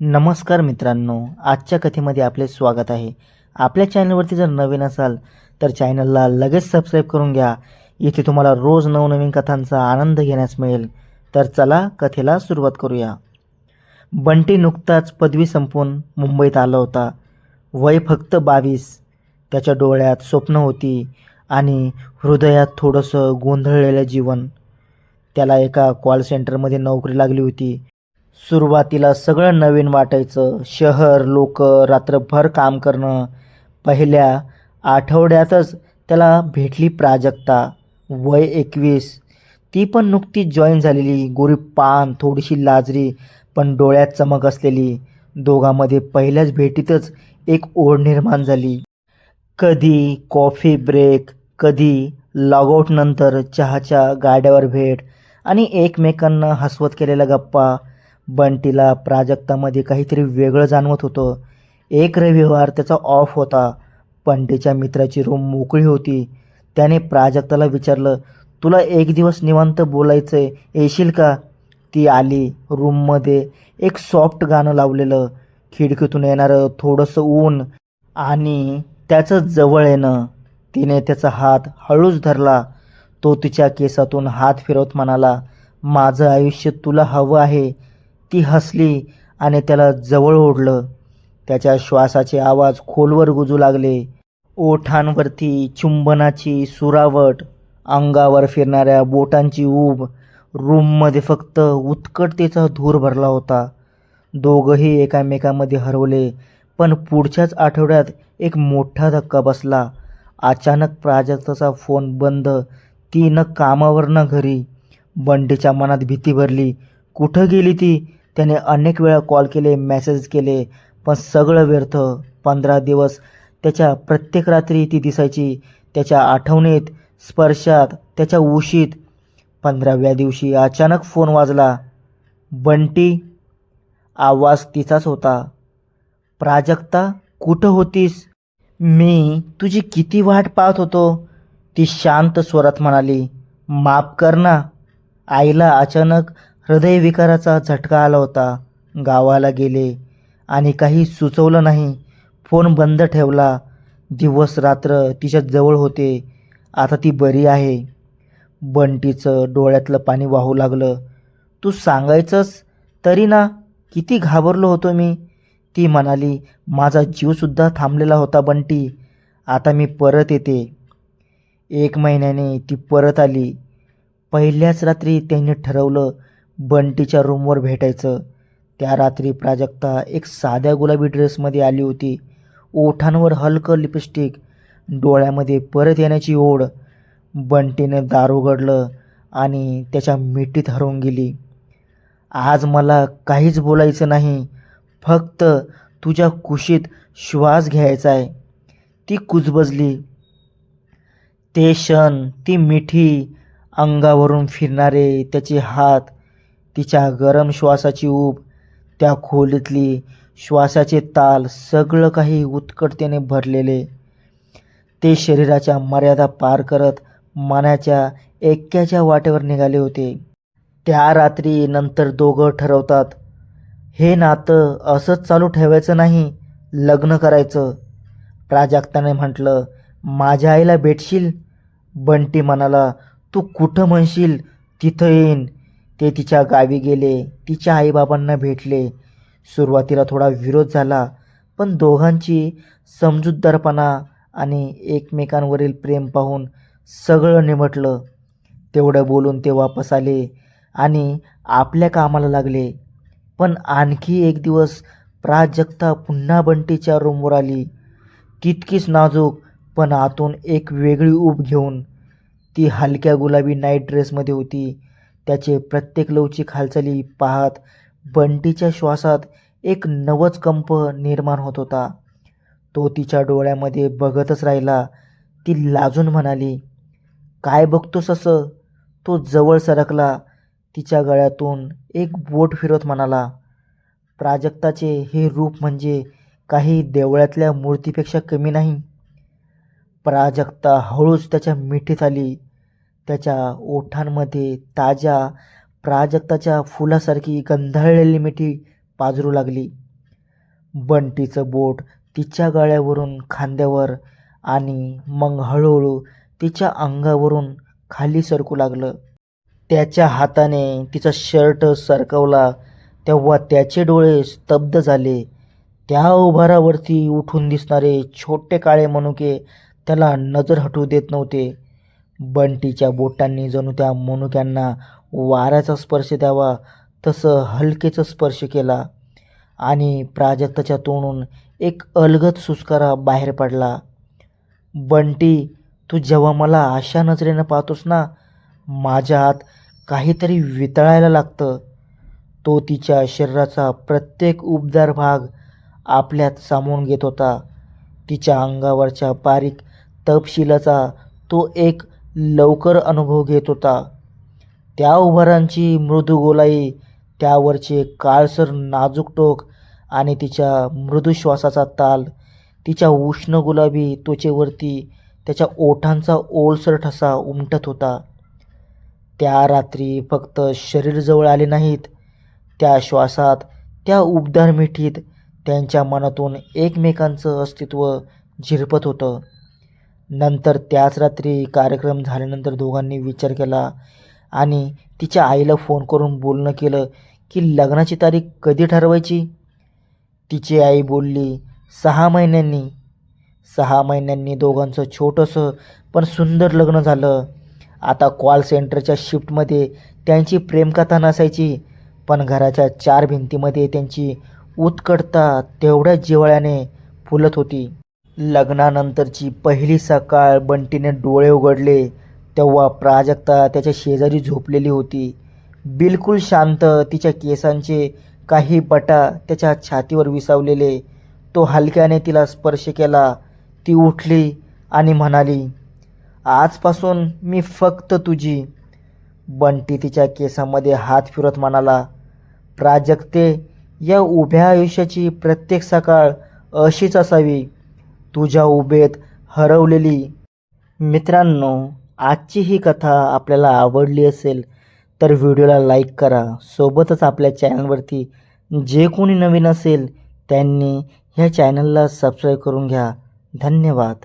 नमस्कार मित्रांनो आजच्या कथेमध्ये आपले स्वागत आहे. आपल्या चॅनलवरती जर नवीन असाल तर चॅनलला लगेच सबस्क्राईब करून घ्या. इथे तुम्हाला रोज नवनवीन कथांचा आनंद घेण्यास मिळेल. तर चला कथेला सुरुवात करूया. बंटी नुकताच पदवी संपवून मुंबईत आला होता. वय फक्त बावीस. त्याच्या डोळ्यात स्वप्न होती आणि हृदयात थोडंसं गोंधळलेलं जीवन. त्याला एका कॉल सेंटरमध्ये नोकरी लागली होती. सुरुवातीला सगळं नवीन वाटायचं. शहर लोक रात्रभर काम करणं. पहिल्या आठवड्यातच त्याला भेटली प्राजक्ता. वय एकवीस. ती पण नुकतीच जॉईन झालेली. गोरी पान थोडीशी लाजरी पण डोळ्यात चमक असलेली. दोघांमध्ये पहिल्याच भेटीतच एक ओढ निर्माण झाली. कधी कॉफी ब्रेक कधी लॉगआउटनंतर चहाच्या गाड्यावर भेट आणि एकमेकांना हसवत केलेल्या गप्पा. बंटीला प्राजक्तामध्ये काहीतरी वेगळं जाणवत होतं. एक रविवार त्याचा ऑफ होता. बंटीच्या मित्राची रूम मोकळी होती. त्याने प्राजक्ताला विचारलं तुला एक दिवस निवांत बोलायचं आहे येशील का? ती आली रूममध्ये एक सॉफ्ट गाणं लावलेलं. खिडकीतून येणारं थोडंसं ऊन आणि त्याचं जवळ येणं. तिने त्याचा हात हळूच धरला. तो तिच्या केसातून हात फिरवत म्हणाला माझं आयुष्य तुला हवं आहे. ती हसली आणि त्याला जवळ ओढलं. त्याच्या श्वासाचे आवाज खोलवर गुजू लागले. ओठांवरती चुंबनाची सुरावट अंगावर फिरणाऱ्या बोटांची ऊब रूममध्ये फक्त उत्कटतेचा धूर भरला होता. दोघंही एकामेकामध्ये हरवले पण पुढच्याच आठवड्यात एक मोठा धक्का बसला. अचानक प्राजक्ताचा फोन बंद ती न कामावर न घरी. बंटीच्या मनात भीती भरली. कुठं गेली ती? त्याने अनेक वेळा कॉल केले मेसेज केले पण सगळं व्यर्थ. पंधरा दिवस त्याच्या प्रत्येक रात्री ती दिसायची त्याच्या आठवणीत स्पर्शात त्याच्या उशीत. पंधराव्या दिवशी अचानक फोन वाजला. बंटी आवाज तिचाच होता. प्राजक्ता कुठं होतीस? मी तुझी किती वाट पाहत होतो. ती शांत स्वरात म्हणाली माफ कर ना. आईला अचानक हृदयविकाराचा झटका आला होता. गावाला गेले आणि काही सुचवलं नाही. फोन बंद ठेवला. दिवस रात्र तिच्या जवळ होते. आता ती बरी आहे. बंटीचं डोळ्यातलं पाणी वाहू लागलं. तू सांगायचंच तरी ना किती घाबरलो होतो मी. ती म्हणाली माझा जीवसुद्धा थांबलेला होता बंटी. आता मी परत येते. एक महिन्याने ती परत आली. पहिल्याच रात्री त्यांनी ठरवलं बंटीच्या रूमवर भेटायचं. त्या रात्री प्राजक्ता एक साध्या गुलाबी ड्रेसमध्ये आली होती. ओठांवर हलकं लिपस्टिक डोळ्यामध्ये परत येण्याची ओढ. बंटीने दार उघडलं आणि त्याच्या मिठीत हरवून गेली. आज मला काहीच बोलायचं नाही. फक्त तुझ्या कुशीत श्वास घ्यायचा आहे. ती कुजबजली. ते क्षण ती मिठी अंगावरून फिरणारे त्याचे हात तिच्या गरम श्वासाची ऊब त्या खोलीतली श्वासाचे ताल सगळं काही उत्कटतेने भरलेले. ते शरीराच्या मर्यादा पार करत मनाच्या एक्क्याच्या वाटेवर निघाले होते. त्या रात्री नंतर दोघं ठरवतात हे नातं असंच चालू ठेवायचं नाही लग्न करायचं. प्राजक्ताने म्हटलं माझ्या आईला भेटशील? बंटी म्हणाला तू कुठं म्हणशील? तिथं येईन. ते तिच्या गावी गेले तिच्या आईबाबांना भेटले. सुरुवातीला थोडा विरोध झाला पण दोघांची समजूतदारपणा आणि एकमेकांवरील प्रेम पाहून सगळं निमटलं. तेवढं बोलून ते वापस आले आणि आपल्या कामाला लागले. पण आणखी एक दिवस प्राजक्ता पुन्हा बंटीच्या रूमवर आली. तितकीच नाजूक पण आतून एक वेगळी ऊब घेऊन. ती हलक्या गुलाबी नाईट ड्रेसमध्ये होती. त्याचे प्रत्येक लवचिक हालचाली पाहत बंटीच्या श्वासात एक नवच कंप निर्माण होत होता. तो तिच्या डोळ्यामध्ये बघतच राहिला. ती लाजून म्हणाली काय बघतोस असं तो जवळ सरकला. तिच्या गळ्यातून एक बोट फिरत म्हणाला प्राजक्ताचे हे रूप म्हणजे काही देवळातल्या मूर्तीपेक्षा कमी नाही. प्राजक्ता हळूच त्याच्या मिठीत आली. त्याच्या ओठांमध्ये ताज्या प्राजक्ताच्या फुलासारखी गंधाळलेली मिठी पाजरू लागली. बंटीचं बोट तिच्या गळ्यावरून खांद्यावर आणि मग हळूहळू तिच्या अंगावरून खाली सरकू लागलं. त्याच्या हाताने तिचा शर्ट सरकवला तेव्हा त्याचे डोळे स्तब्ध झाले. त्या उभारावरती उठून दिसणारे छोटे काळे मनुके त्याला नजर हटवू देत नव्हते. बंटीच्या बोटांनी जणू त्या मनुक्यांना वाऱ्याचा स्पर्श द्यावा तसं हलकेचा स्पर्श केला. आणि प्राजक्ताच्या तोंडून एक अलगद सुस्कारा बाहेर पडला. बंटी तू जेव्हा मला अशा नजरेनं पाहतोस ना माझ्या हात काहीतरी वितळायला लागतं. तो तिच्या शरीराचा प्रत्येक उबदार भाग आपल्यात सामावून घेत होता. तिच्या अंगावरच्या बारीक तपशिलाचा तो एक लवकर अनुभव घेत होता. त्या उभारांची मृदू गोलाई त्यावरचे काळसर नाजूक टोक आणि तिच्या मृदू श्वासाचा ताल तिच्या उष्ण गुलाबी त्वचेवरती त्याच्या ओठांचा ओलसर ठसा उमटत होता. त्या रात्री फक्त शरीर जवळ आले नाहीत. त्या श्वासात त्या उबदार मिठीत त्यांच्या मनातून एकमेकांचं अस्तित्व झिरपत होतं. नंतर त्याच रात्री कार्यक्रम झाल्यानंतर दोघांनी विचार केला आणि तिच्या आईला फोन करून बोलणं केलं की लग्नाची तारीख कधी ठरवायची? तिची आई बोलली सहा महिन्यांनी. सहा महिन्यांनी दोघांचं छोटंसं पण सुंदर लग्न झालं. आता कॉल सेंटरच्या शिफ्टमध्ये त्यांची प्रेमकथा नसायची पण घराच्या चार भिंतीमध्ये त्यांची उत्कटता तेवढ्याच जिव्हाळ्याने फुलत होती. लग्नानंतरची पहिली सकाळ बंटीने डोळे उघडले तेव्हा प्राजक्ता त्याच्या शेजारी झोपलेली होती. बिलकुल शांत तिच्या केसांचे काही बटा त्याच्या छातीवर विसावलेले. तो हलक्याने तिला स्पर्श केला. ती उठली आणि म्हणाली आजपासून मी फक्त तुझी. बंटी तिच्या केसामध्ये हात फिरत म्हणाला प्राजक्ते या उभ्या आयुष्याची प्रत्येक सकाळ अशीच असावी. तुझ्या उभेत हरवलेली. मित्रांनो आजची ही कथा आपल्याला आवडली असेल तर व्हिडिओला लाईक करा. सोबतच आपल्या चॅनलवरती जे कोणी नवीन असेल त्यांनी ह्या चॅनलला सबस्क्राईब करून घ्या. धन्यवाद.